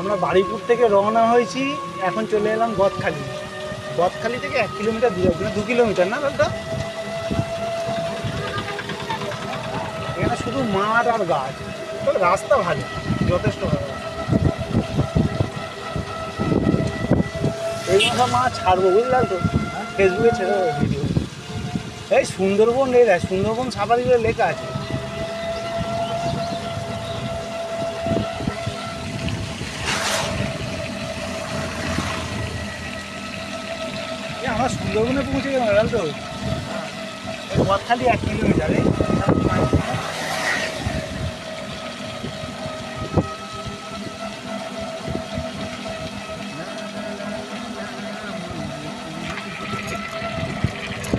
আমরা বাড়িপুর থেকে রওনা হয়েছি, এখন চলে এলাম গদখালি। গদখালি থেকে এক কিলোমিটার দূরে না দু কিলোমিটার না দাদা? এখানে শুধু মাঠ আর গাছ, তবে রাস্তা ভালো, যথেষ্ট ভালো। এই মাথা মা ছাড়বো বুঝলাম তো? ফেসবুকে ছেড়ে দেবো ভিডিও এই সুন্দরবন দেখ সুন্দরবন সাফারি লেখা আছে। আমরা সুন্দরবনে পৌঁছে গেলাম জানো তো। এই খালি এক কিলোমিটার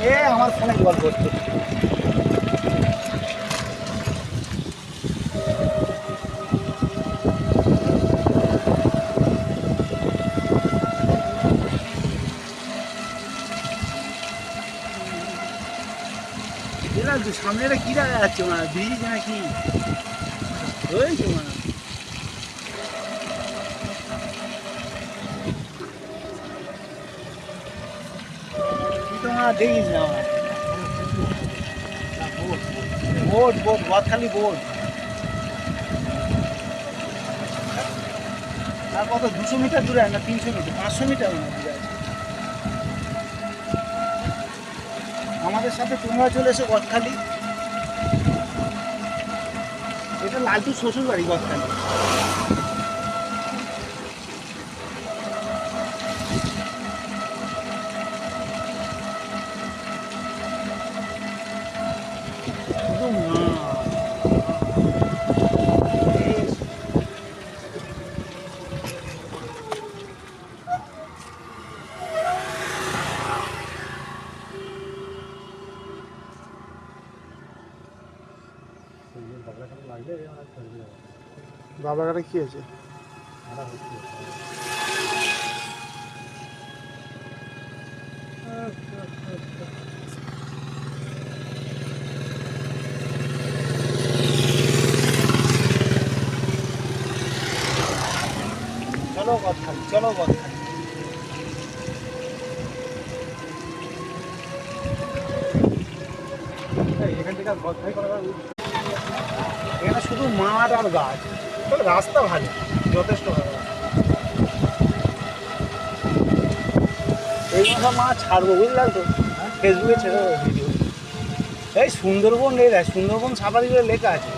এ, আমার ফোনে কল করছে বুঝলাম তো সামনে একটা কী দেখা যাচ্ছে মানে ব্রিজ নাকি? দেখিস না? বোট বোট খালি বোট। আর কত, দুশো মিটার দূরে না তিনশো মিটার, পাঁচশো মিটার দূরে আছে। আমাদের সাথে তোমরা চলে এসে গদখালি। এটা লালটু শ্বশুর বাড়ি গদখালি শুধু মাছ। এই বাবাঘাটে কি আছে চলো গদখালি চলো গদখালি এখান থেকে গদখালি করা শুধু মাঠ আর গাছ। তবে রাস্তা ভালো, যথেষ্ট ভালো। এই মাথা মা ছাড়বো বুঝলাম তো? ফেসবুকে ছেড়ে দেবো ভিডিও এই সুন্দরবন দেখ, সুন্দরবন সাফারি লেখা আছে।